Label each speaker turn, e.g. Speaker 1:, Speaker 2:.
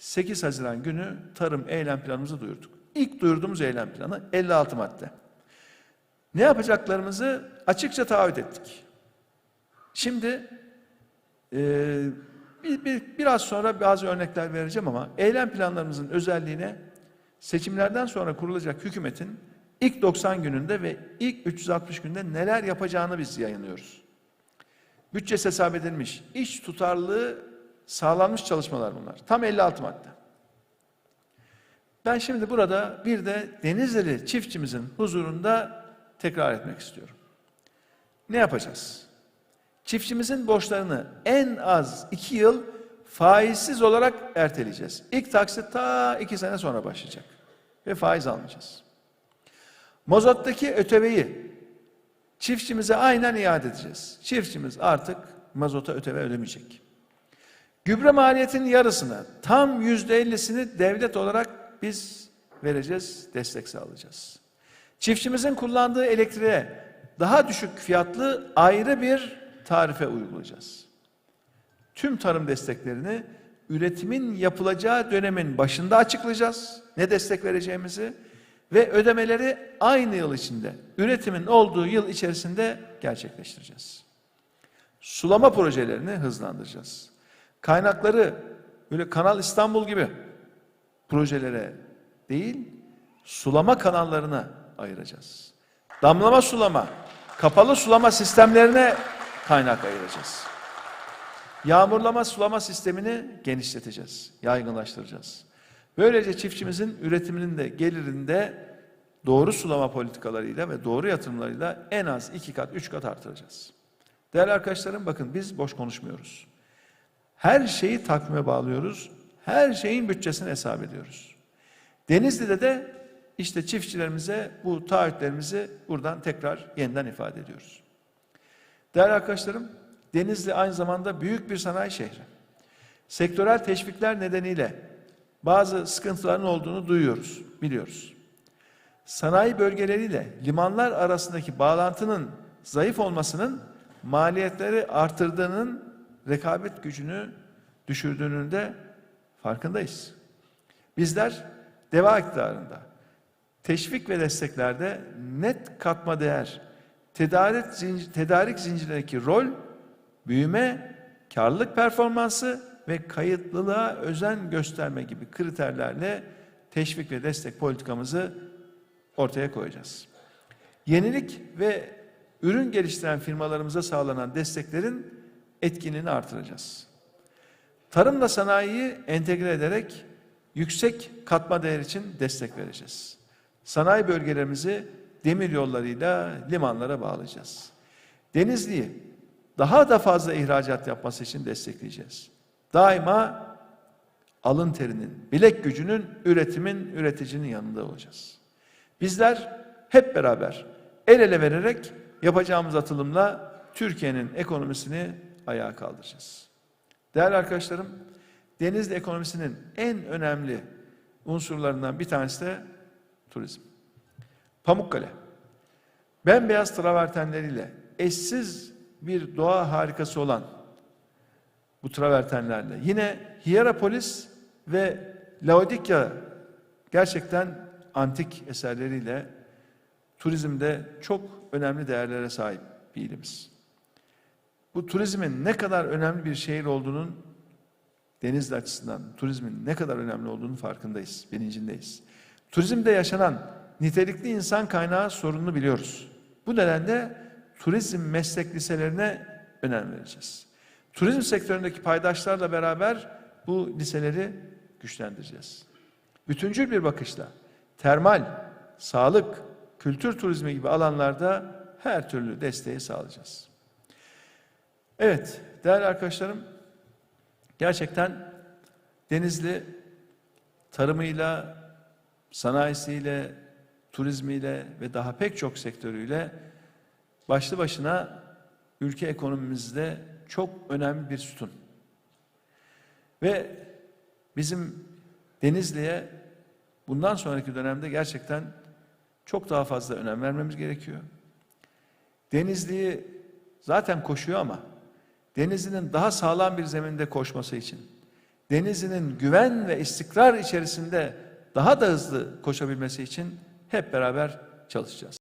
Speaker 1: 8 Haziran günü tarım eylem planımızı duyurduk. İlk duyurduğumuz eylem planı 56 madde. Ne yapacaklarımızı açıkça taahhüt ettik. Şimdi e, bir, bir, biraz sonra bazı örnekler vereceğim ama eylem planlarımızın özelliğine seçimlerden sonra kurulacak hükümetin ilk 90 gününde ve ilk 360 günde neler yapacağını biz yayınlıyoruz. Bütçesi hesap edilmiş, iş tutarlılığı sağlanmış çalışmalar bunlar. Tam 56 madde. Ben şimdi burada bir de Denizli çiftçimizin huzurunda tekrar etmek istiyorum. Ne yapacağız? Çiftçimizin borçlarını en az iki yıl faizsiz olarak erteleyeceğiz. İlk taksit ta iki sene sonra başlayacak. Ve faiz almayacağız. Mazottaki öteveyi çiftçimize aynen iade edeceğiz. Çiftçimiz artık mazota öteve ödemeyecek. Gübre maliyetinin yarısını, tam yüzde ellisini devlet olarak biz vereceğiz, destek sağlayacağız. Çiftçimizin kullandığı elektriğe daha düşük fiyatlı ayrı bir tarife uygulayacağız. Tüm tarım desteklerini üretimin yapılacağı dönemin başında açıklayacağız. Ne destek vereceğimizi ve ödemeleri aynı yıl içinde, üretimin olduğu yıl içerisinde gerçekleştireceğiz. Sulama projelerini hızlandıracağız. Kaynakları böyle Kanal İstanbul gibi projelere değil, sulama kanallarına ayıracağız. Damlama sulama, kapalı sulama sistemlerine kaynak ayıracağız. Yağmurlama sulama sistemini genişleteceğiz, yaygınlaştıracağız. Böylece çiftçimizin üretiminin de gelirinin de doğru sulama politikalarıyla ve doğru yatırımlarıyla en az iki kat, üç kat artıracağız. Değerli arkadaşlarım bakın biz boş konuşmuyoruz. Her şeyi takvime bağlıyoruz. Her şeyin bütçesini hesap ediyoruz. Denizli'de de işte çiftçilerimize bu taahhütlerimizi buradan tekrar yeniden ifade ediyoruz. Değerli arkadaşlarım, Denizli aynı zamanda büyük bir sanayi şehri. Sektörel teşvikler nedeniyle bazı sıkıntıların olduğunu duyuyoruz, biliyoruz. Sanayi bölgeleriyle limanlar arasındaki bağlantının zayıf olmasının maliyetleri artırdığının rekabet gücünü düşürdüğünün de farkındayız. Bizler deva iktidarında teşvik ve desteklerde net katma değer, tedarik, zincir, tedarik zincirindeki rol, büyüme, karlılık performansı ve kayıtlılığa özen gösterme gibi kriterlerle teşvik ve destek politikamızı ortaya koyacağız. Yenilik ve ürün geliştiren firmalarımıza sağlanan desteklerin etkinliğini artıracağız. Tarımla sanayiyi entegre ederek yüksek katma değer için destek vereceğiz. Sanayi bölgelerimizi demir yollarıyla limanlara bağlayacağız. Denizli'yi daha da fazla ihracat yapması için destekleyeceğiz. Daima alın terinin, bilek gücünün, üretimin, üreticinin yanında olacağız. Bizler hep beraber el ele vererek yapacağımız atılımla Türkiye'nin ekonomisini ayağa kaldıracağız. Değerli arkadaşlarım, Denizli ekonomisinin en önemli unsurlarından bir tanesi de turizm. Pamukkale, bembeyaz travertenleriyle eşsiz bir doğa harikası olan bu travertenlerle yine Hierapolis ve Laodikya gerçekten antik eserleriyle turizmde çok önemli değerlere sahip bir ilimiz. Bu turizmin ne kadar önemli bir şehir olduğunun Denizli açısından turizmin ne kadar önemli olduğunu farkındayız, bilincindeyiz. Turizmde yaşanan nitelikli insan kaynağı sorununu biliyoruz. Bu nedenle turizm meslek liselerine önem vereceğiz. Turizm sektöründeki paydaşlarla beraber bu liseleri güçlendireceğiz. Bütüncül bir bakışla termal, sağlık, kültür turizmi gibi alanlarda her türlü desteği sağlayacağız. Evet, değerli arkadaşlarım, gerçekten Denizli tarımıyla, sanayisiyle, turizmiyle ve daha pek çok sektörüyle başlı başına ülke ekonomimizde çok önemli bir sütun. Ve bizim Denizli'ye bundan sonraki dönemde gerçekten çok daha fazla önem vermemiz gerekiyor. Denizli'yi zaten koşuyor ama Denizli'nin daha sağlam bir zeminde koşması için, Denizli'nin güven ve istikrar içerisinde daha da hızlı koşabilmesi için hep beraber çalışacağız.